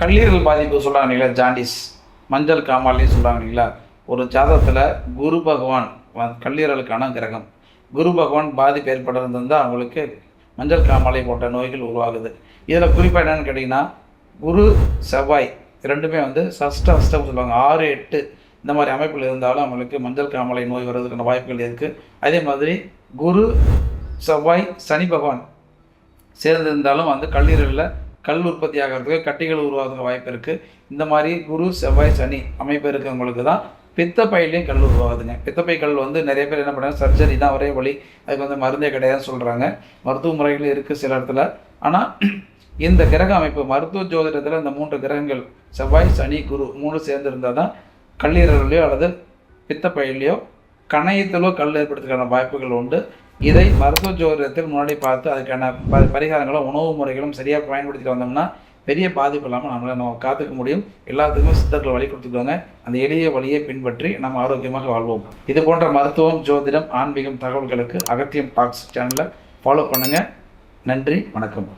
கல்லீரல் பாதிப்பு சொல்கிறாங்க இல்லைங்களா? ஜாண்டிஸ். மஞ்சள் காமாலையும் சொல்கிறாங்க இல்லைங்களா? ஒரு ஜாதகத்தில் குரு பகவான் கல்லீரலுக்கான கிரகம். குரு பகவான் பாதிப்பு ஏற்பட்டிருந்தால் அவங்களுக்கு மஞ்சள் காமாலை போன்ற நோய்கள் உருவாகுது. இதில் குறிப்பாக என்னென்னு கேட்டிங்கன்னா குரு செவ்வாய் ரெண்டுமே வந்து சஷ்ட அஷ்டம் சொல்லுவாங்க. ஆறு எட்டு இந்த மாதிரி அமைப்பில் இருந்தாலும் அவங்களுக்கு மஞ்சள் காமாலை நோய் வர்றதுக்கான வாய்ப்புகள் இருக்குது அதே மாதிரி குரு செவ்வாய் சனி பகவான் சேர்ந்திருந்தாலும் வந்து கல்லீரலில் கல் உற்பத்தி ஆகிறதுக்கு கட்டிகள் உருவாகிறதுக்கு வாய்ப்பு இருக்குது இந்த மாதிரி குரு செவ்வாய் சனி அமைப்பு இருக்கிறவங்களுக்கு தான் பித்தப்பையிலையும் கல் உருவாகுதுங்க. பித்தப்பை கல் வந்து நிறைய பேர் என்ன பண்ணுறாங்க சர்ஜரி தான் ஒரே வழி. அதுக்கு வந்து மருந்தே கிடையாதுன்னு சொல்கிறாங்க மருத்துவ முறைகள் இருக்குது சில இடத்துல. ஆனால் இந்த கிரக அமைப்பு மருத்துவ ஜோதிடத்தில் இந்த மூன்று கிரகங்கள் செவ்வாய் சனி குரு மூணு சேர்ந்து இருந்தால் தான் கல்லீரலையோ அல்லது பித்தப்பையிலையோ கணையத்திலோ கல் ஏற்படுறதுக்கான வாய்ப்புகள் உண்டு. இதை மருத்துவ ஜோதிடத்தில் முன்னாடி பார்த்து அதுக்கான ப பரிகாரங்களும் உணவு முறைகளும் சரியாக பயன்படுத்திட்டு வந்தோம்னா பெரிய பாதிப்பு இல்லாமல் நம்மளை நம்ம காத்துக்க முடியும். எல்லாத்துக்குமே சித்தர்கள் வழி கொடுத்துக்குவாங்க அந்த எளிய வழியை பின்பற்றி நம்ம ஆரோக்கியமாக வாழ்வோம். இது போன்ற மருத்துவம் ஜோதிடம் ஆன்மீகம் தகவல்களுக்கு அகத்தியம் டாக்ஸ் சேனலை ஃபாலோ பண்ணுங்கள் நன்றி வணக்கம்.